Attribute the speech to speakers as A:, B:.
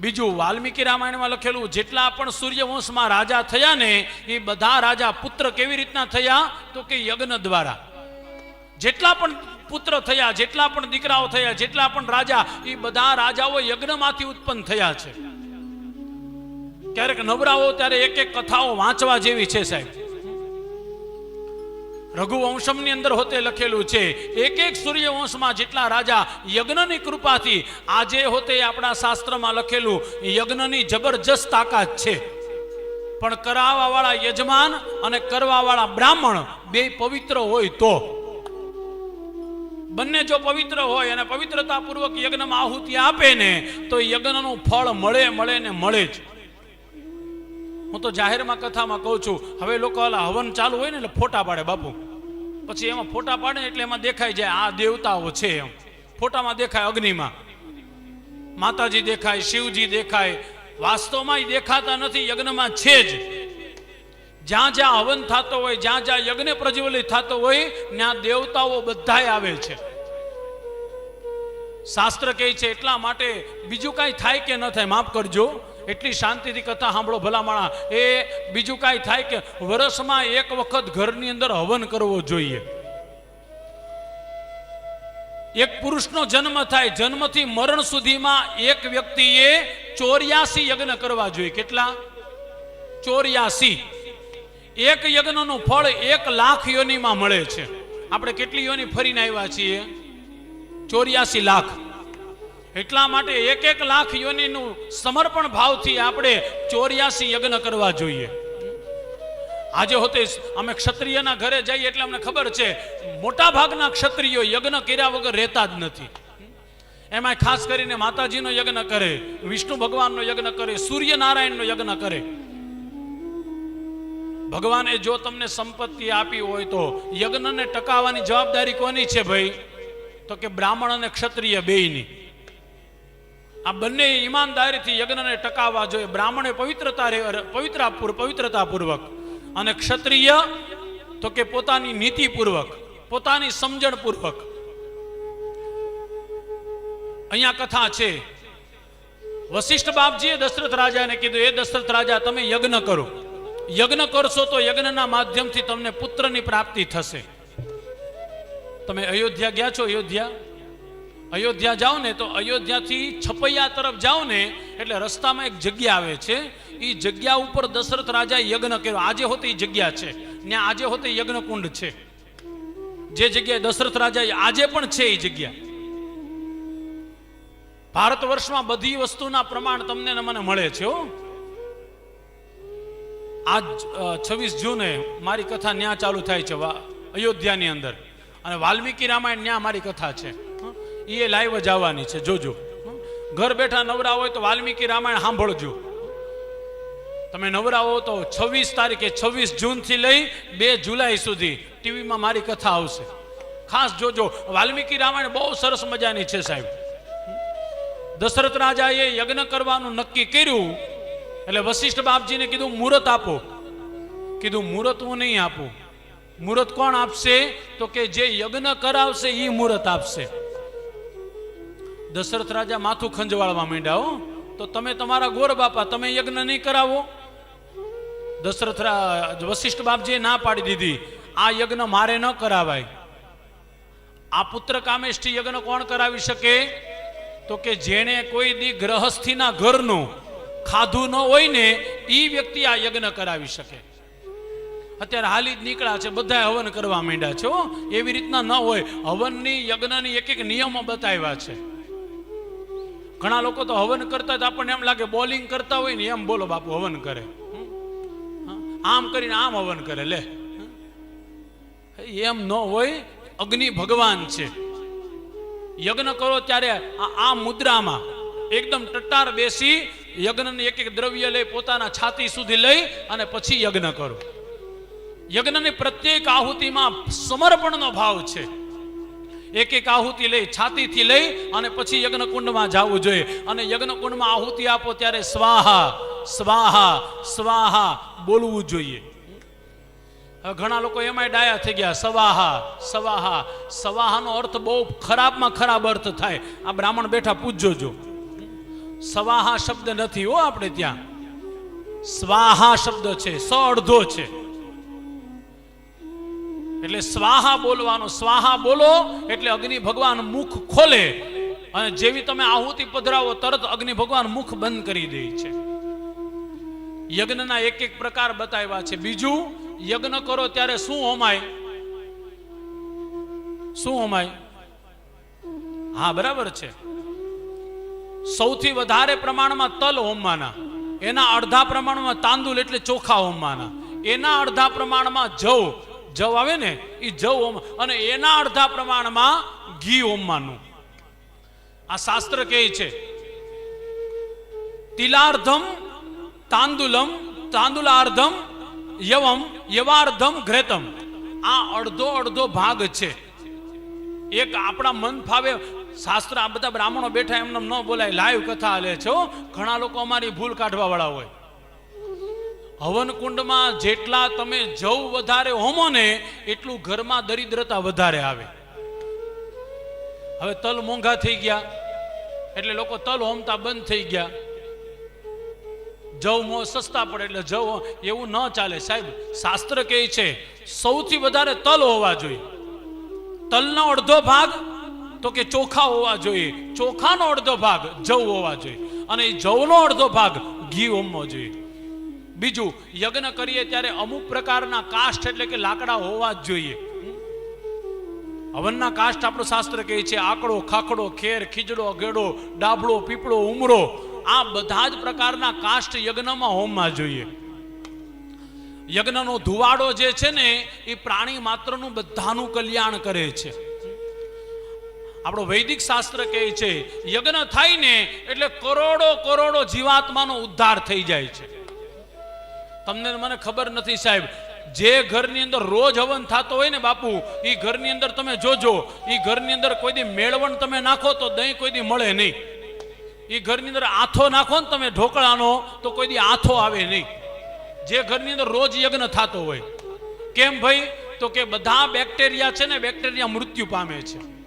A: બીજું વાલ્મીકી રામાયણમાં લખેલું, જેટલા પણ સૂર્યવંશમાં રાજા થયા ને, એ બધા રાજા પુત્ર કેવી રીતના થયા? તો કે યજ્ઞ દ્વારા. જેટલા પણ પુત્ર થયા, જેટલા પણ દીકરાઓ થયા, જેટલા પણ રાજા, એ બધા રાજાઓ યજ્ઞમાંથી ઉત્પન્ન થયા છે. ક્યારેક નવરાઓ ત્યારે એક એક કથાઓ વાંચવા જેવી છે સાહેબ. રઘુવંશમની અંદર હોતે લખેલું છે એક એક સૂર્યવંશમાં જેટલા રાજા યજ્ઞની કૃપાથી આજે હોતે આપણા શાસ્ત્રમાં લખેલું, યજ્ઞની જબરજસ્ત તાકાત છે. પણ કરાવવાવાળા યજમાન અને કરવાવાળા બ્રાહ્મણ બે પવિત્ર હોય તો. બંને જો પવિત્ર હોય અને પવિત્રતાપૂર્વક યજ્ઞમાં આહુતિ આપે ને, તો યજ્ઞનું ફળ મળે મળે ને મળે જ. હું તો જાહેરમાં કથામાં કહું છું, હવે લોકો ઓલા હવન ચાલુ હોય ને એટલે ફોટા પાડે બાપુ. પછી એમાં ફોટા પાડે એટલે એમાં દેખાય જાય આ દેવતાઓ છે એમ. ફોટામાં દેખાય અગ્નિમાં. માતાજી દેખાય, શિવજી દેખાય, વાસ્તવમાં દેખાતા નથી, યજ્ઞમાં છે જ. જ્યાં જ્યાં હવન થતો હોય, જ્યાં જ્યાં યજ્ઞ પ્રજ્વલિત થતો હોય, ત્યાં દેવતાઓ બધાય આવે છે. શાસ્ત્ર કહે છે, એટલા માટે બીજું કાંઈ થાય કે ન થાય, માફ કરજો. એટલી શાંતિથી કથા સાંભળો ભલામણા. એ બીજું કાંઈ થાય કે વર્ષમાં એક વખત ઘરની અંદર હવન કરવો જોઈએ. એક પુરુષનો જન્મ થાય, જન્મથી મરણ સુધીમાં એક વ્યક્તિએ ચોર્યાસી યજ્ઞ કરવા જોઈએ. કેટલા? ચોર્યાસી. એક યજ્ઞનું ફળ એક લાખ યોનીમાં મળે છે. આપણે કેટલી યોની ફરીને આવ્યા છીએ? ચોર્યાસી લાખ. એટલા માટે એક એક લાખ યોનીનું સમર્પણ ભાવથી આપણે ચોર્યાસી યજ્ઞ કરવા જોઈએ. આજે હોતે અમે ક્ષત્રિયના ઘરે જઈએ એટલે અમને ખબર છે મોટા ભાગના ક્ષત્રિયો યજ્ઞ કર્યા વગર રહેતા જ નથી. એમાં ખાસ કરીને માતાજીનો યજ્ઞ કરે, વિષ્ણુ ભગવાનનો યજ્ઞ કરે, સૂર્યનારાયણનો યજ્ઞ કરે. ભગવાને જો તમને સંપત્તિ આપી હોય તો યજ્ઞને ટકાવવાની જવાબદારી કોની છે ભાઈ? તો કે બ્રાહ્મણ અને ક્ષત્રિય બેયની. આ બંને ઈમાનદારીથી યજ્ઞને ટકાવવા જોઈએ. બ્રાહ્મણે પવિત્રતા રે- પવિત્રતા પવિત્રતાપૂર્વક. અને ક્ષત્રિય તો કે પોતાની નીતિપૂર્વક, પોતાની સમજણપૂર્વક. અહીંયા કથા છે. વશિષ્ઠ બાપજીએ દશરથ રાજાને કીધું, એ દશરથ રાજા, તમે યજ્ઞ કરો. યજ્ઞ કરશો તો યજ્ઞના માધ્યમથી તમને પુત્રની પ્રાપ્તિ થશે. તમે અયોધ્યા ગયા છો, અયોધ્યા? અયોધ્યા જાઓ ને તો અયોધ્યાથી છપૈયા તરફ જાઓ ને એટલે રસ્તામાં એક જગ્યા આવે છે. એ જગ્યા ઉપર દશરથ રાજાએ યજ્ઞ કર્યો. આજે હોતે એ જગ્યા છે. ત્યાં આજે હોતે યજ્ઞ કુંડ છે. જે જગ્યાએ દશરથ રાજા આજે પણ છે એ જગ્યા. ભારત વર્ષમાં બધી વસ્તુના પ્રમાણ તમને ને મને મળે છે આજ છવ્વીસ જૂને મારી કથા ન્યા ચાલુ થાય છે અયોધ્યાની અંદર. અને વાલ્મીકી રામાયણ ન્યા મારી કથા છે? એ લાઈવ જ આવવાની છે, જોજો. ઘર બેઠા નવરા હોય તો વાલ્મીકી રામાયણ સાંભળજો. તમે નવરા હો તો છવ્વીસ તારીખે, છવ્વીસ જૂનથી લઈ બે જુલાઈ સુધી ટીવીમાં મારી કથા આવશે. ખાસ જોજો, વાલ્મીકી રામાયણ બહુ સરસ મજાની છે સાહેબ. દશરથ રાજાએ યજ્ઞ કરવાનું નક્કી કર્યું, એટલે વશિષ્ઠ બાપજીને કીધું, મુહૂર્ત આપો. કીધું, મુહૂર્ત હું નહીં આપું. મુહૂર્ત કોણ આપશે? તો કે, જે યજ્ઞ કરાવશે એ મુહૂર્ત આપશે. દશરથ રાજા માથું ખંજવાળવા માંડ્યા હો. તો તમે તમારા ગોર બાપા, તમે યજ્ઞ નહીં કરાવો? દશરથ વશિષ્ઠ બાપજીએ ના પાડી દીધી. આ યજ્ઞ મારે ન કરાવાય. આ પુત્ર કામેષ્ઠી યજ્ઞ કોણ કરાવી શકે? તો કે જેણે કોઈ દી ગ્રહસ્થીના ઘરનું ખાધું ન હોય ને એ વ્યક્તિ આ યજ્ઞ કરાવી શકે. અત્યારે હાલી જ નીકળ્યા છે બધા હવન કરવા માંડ્યા છે એવી રીતના ન હોય. હવનની યજ્ઞની એક એક નિયમો બતાવ્યા છે. ઘણા લોકો તો હવન કરતા જ આપણને એમ લાગે બોલિંગ કરતા હોય ને એમ બોલો બાપુ હવન કરે? આમ કરીને આમ હવન કરે, લે. એમ ન હોય, અગ્નિ ભગવાન છે. યજ્ઞ કરો ત્યારે આ- આ મુદ્રામાં એકદમ ટટ્ટાર બેસી યજ્ઞને એક એક દ્રવ્ય લઈ પોતાના છાતી સુધી લઈ અને પછી યજ્ઞ કરો. યજ્ઞની પ્રત્યેક આહુતિમાં સમર્પણનો ભાવ છે. એક એક આહુતિ લઈ, છાતીથી લઈ અને પછી યજ્ઞ કુંડમાં જવું જોઈએ. અને યજ્ઞ કુંડમાં આહુતિ આપો ત્યારે સ્વાહા સ્વાહા સ્વાહા બોલવું જોઈએ. ઘણા લોકો એમાંય ડાયા થઈ ગયા. સવાહા સવાહા, સવાહાનો અર્થ બહુ ખરાબમાં ખરાબ અર્થ થાય. આ બ્રાહ્મણ બેઠા પૂછજો જો. સવાહા શબ્દ નથી હો આપણે ત્યાં. સ્વાહા શબ્દ છે, સ અડધો છે. એટલે સ્વાહા બોલવાનો, સ્વાહા બોલો એટલે અગ્નિ ભગવાન મુખ ખોલે અને જેવી તમે આહુતિ પધરાવો, તરત અગ્નિ ભગવાન મુખ બંધ કરી દે છે. યજ્ઞના એક એક પ્રકાર બતાવ્યા છે. બીજું, યજ્ઞ કરો ત્યારે શું હોમાય? શું હોમાય? હા, બરાબર છે. સૌથી વધારે પ્રમાણમાં તલ હોમવાના. એના અડધા પ્રમાણમાં તાંદુલ એટલે ચોખા હોમવાના. એના અડધા પ્રમાણમાં જવ. જવ આવે ને એ જવ ઓમ, અને એના અડધા પ્રમાણમાં ઘી ઓમવાનું. આ શાસ્ત્ર કહે છે, તિલાર્ધમ તાંદુલમ, તાંદુલાર્ધમ યવમ, યવાર્ધમ ઘ્રેતમ. આ અડધો અડધો ભાગ છે. એક આપણા મન ફાવે, શાસ્ત્ર આ બધા બ્રાહ્મણો બેઠા એમને ન બોલાય, લાઈવ કથા હાલે છે ઘણા લોકો અમારી ભૂલ કાઢવા વાળા હોય. હવન કુંડમાં જેટલા તમે જવ વધારે હોમો ને, એટલું ઘરમાં દરિદ્રતા વધારે આવે. હવે તલ મોંઘા થઈ ગયા. એટલે લોકો તલ હોમતા બંધ થઈ ગયા. જવ મો સસ્તા પડે એટલે જવ એવું ન ચાલે. સાહેબ, શાસ્ત્ર કહે છે, સૌથી વધારે તલ હોવા જોઈએ. તલનો અડધો ભાગ તો કે ચોખા હોવા જોઈએ. ચોખાનો અડધો ભાગ જવ હોવા જોઈએ. અને એ જવનો અડધો ભાગ ઘી હોમવો જોઈએ. બીજું, યજ્ઞ કરીએ ત્યારે અમુક પ્રકારના કાષ્ઠ એટલે કે લાકડા હોવા જ જોઈએ. હવનના કાષ્ઠ આપણું શાસ્ત્ર કહે છે, આકડો, ખાખડો, ખેર, ખીજડો, ગેડો ડાબડો પીપળો, ઉમરો, આ બધા જ પ્રકારના કાષ્ઠ યજ્ઞમાં હોમમાં જોઈએ. યજ્ઞનો ધુવાડો જે છે ને, એ પ્રાણી માત્રનું બધાનું કલ્યાણ કરે છે. આપણો વૈદિક શાસ્ત્ર કહે છે, યજ્ઞ થાય ને, એટલે કરોડો કરોડો જીવાત્માનો ઉદ્ધાર થઈ જાય છે. તમને મને ખબર નથી સાહેબ. જે ઘરની અંદર રોજ હવન થતો હોય ને બાપુ એ ઘરની અંદર તમે જોજો. એ ઘરની અંદર કોઈ દી મેળવણ તમે નાખો તો દહીં કોઈ દી મળે નહીં. એ ઘરની અંદર આથો નાખો ને તમે ઢોકળાનો, તો કોઈ દી આથો આવે નહીં. જે ઘરની અંદર રોજ યજ્ઞ થતો હોય. કેમ ભાઈ? તો કે બધા બેક્ટેરિયા છે ને, બેક્ટેરિયા મૃત્યુ પામે છે.